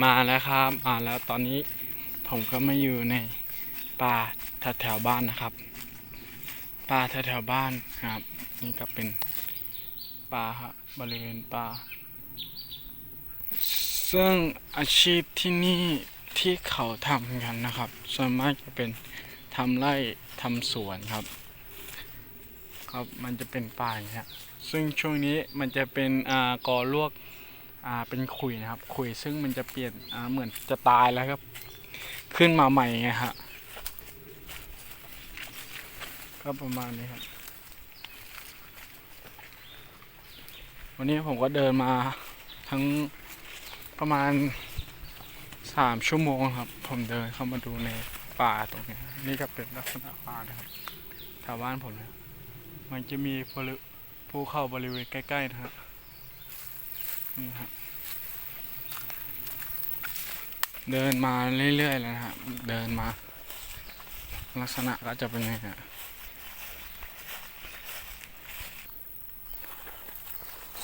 มาแล้วครับมาแล้วตอนนี้ผมก็มาอยู่ในป่าแถวๆบ้านนะครับป่าแถวๆบ้านครับ นี่ก็เป็นป่าครับบริเวณป่าซึ่งอาชีพที่นี่ที่เขาทำกันนะครับ ส่วนมากจะเป็นทำไร่ทำสวนครับครับมันจะเป็นป่าอย่างเงี้ยซึ่งช่วงนี้มันจะเป็นอ่ากอลวก อ่าเป็นขุยนะครับ ขุยซึ่งมันจะเปลี่ยนอ่าเหมือนจะตายแล้วครับ ขึ้นมาใหม่ไงฮะก็ประมาณนี้ครับ วันนี้ผมก็เดินมาทั้งประมาณสามชั่วโมงครับ ผมเดินเข้ามาดูในป่าตรงนี้ นี่ก็เป็นลักษณะป่านะครับแถวบ้านผมนะมันจะมีภูภูเขาบริเวณใกล้ๆนะครับ นี่ครับเดินมาเรื่อยๆเลยนะครับ เดินมา ลักษณะก็จะเป็นอย่างนี้ฮะ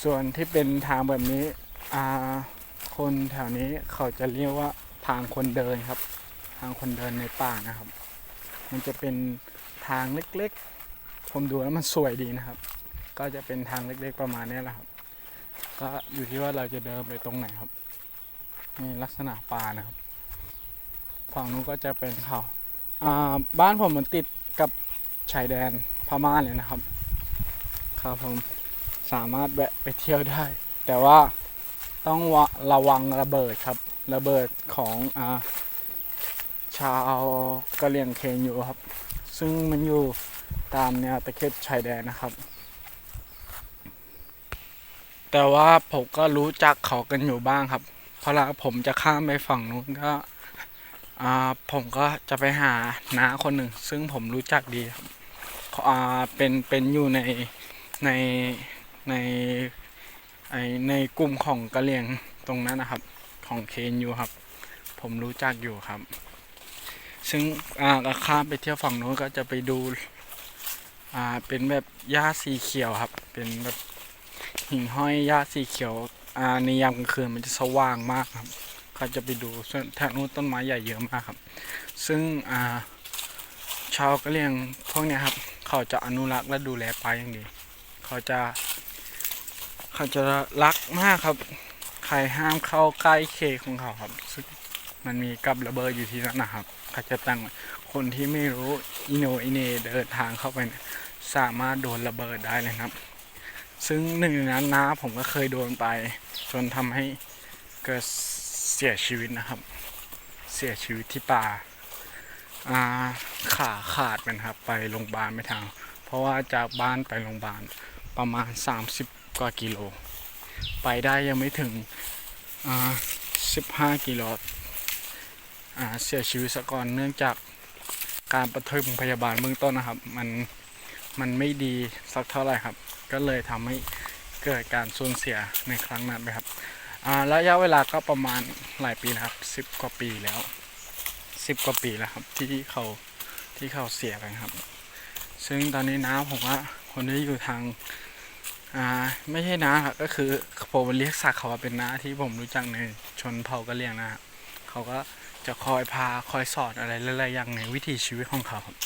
ส่วนที่เป็นทางแบบนี้อาคนแถวนี้เขาจะเรียกว่าทางคนเดินครับ ทางคนเดินในป่านะครับ มันจะเป็นทางเล็กๆ ผมดูแล้วมันสวยดีนะครับ ก็จะเป็นทางเล็กๆประมาณนี้แหละครับ ก็อยู่ที่ว่าเราจะเดินไปตรงไหนครับนี่ลักษณะป่านะครับ ฝั่งนู้นก็จะเป็นเขาอ่าบ้านผมมันติดกับชายแดนพม่าเลยนะครับ ครับผมสามารถแวะไปเที่ยวได้ แต่ว่าต้องะระวังระเบิดครับ ระเบิดของอ่าชาวกะเหรี่ยงเคงอยู่ครับ ซึ่งมันอยู่ตามแนวตะเข็บชายแดนนะครับ แต่ว่าผมก็รู้จักเขากันอยู่บ้างครับ เพราะละผมจะข้ามไปฝั่งนู้นก็ผมก็จะไปหาน้าคนหนึ่ง ซึ่งผมรู้จักดีครับเป็นเป็นอยู่ในในในในกลุ่มของกะเหรี่ยงตรงนั้นนะครับ ของเคนอยู่ครับ ผมรู้จักอยู่ครับ ซึ่งอาก็ข้ามไปเที่ยวฝั่งนู้นก็จะไปดูอาเป็นแบบหญ้าสีเขียวครับ เป็นแบบ หิ่งห้อยหญ้าสีเขียวอ่าในยามกลางคืนมันจะสว่างมากครับก็จะไปดูส่นแถวนู้นต้นไม้ใหญ่เยอะมากครับ ซึ่งอ่าชาวกะเหรี่ยงพวกเนี้ยครับ เขาจะอนุรักษ์และดูแลไปาอย่างดี เขาจะเขาจะรักมากครับ ใครห้ามเข้าใกล้เขตของเขาครับซึ่งมันมีกับระเบิดอยู่ที่นั่นนะครับเขาจะตั้งคนที่ไม่รู้อินโนอินเนเดินทางเข้าไปสามารถโดนระเบิดได้เลยครับ ซึ่งหนึ่งในนั้นน้าผมก็เคยโดนไป จนทำให้เกิดเสียชีวิตนะครับ เสียชีวิตที่ป่าอ่าขาขาดไปนะครับ ไปโรงพยาบาลไม่ทาง เพราะว่าจากบ้านไปโรงพยาบาลประมาณ 30 กว่ากิโล ไปได้ยังไม่ถึงอ่า15 กิโลอ่าเสียชีวิตซะก่อนเนื่องจากการประถมพยาบาลเบื้องต้นนะครับ มัน มันไม่ดีสักเท่าไหร่ครับ ก็เลยทำให้เกิดการสูญเสียในครั้งนั้นไปครับอ่าระยะเวลาก็ประมาณหลายปีนะครับสิบกว่าปีแล้วสิบกว่าปีแล้วครับที่เขาที่เขาเสียกันครับ ซึ่งตอนนี้น้าผมว่าคนที่อยู่ทางอ่าไม่ใช่น้าครับก็คือผมเรียกศักดิ์เขาว่าเป็นน้าที่ผมรู้จักในชนเผ่ากะเรียงนะครับเขาก็จะคอยพาคอยสอนอะไรหลายๆอย่างในวิถีชีวิตของเขาครับ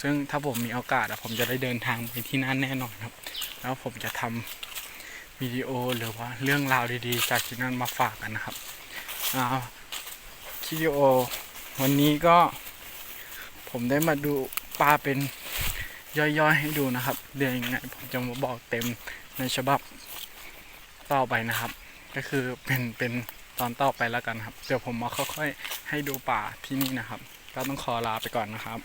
ซึ่งถ้าผมมีโอกาสอะผมจะได้เดินทางไปที่นั่นแน่นอนครับ แล้วผมจะทำวิดีโอหรือว่าเรื่องราวดีๆ จากที่นั่นมาฝากกันนะครับวิดีโอวันนี้ก็ผมได้มาดูปลาเป็นย่อยๆให้ดูนะครับเรื่องยังไงผมจะมาบอกเต็มในฉบับต่อไปนะครับ ก็คือเป็นเป็นตอนต่อไปแล้วกันครับ เดี๋ยวผมมาค่อยๆให้ดูป่าที่นี่นะครับ ก็ต้องขอลาไปก่อนนะครับ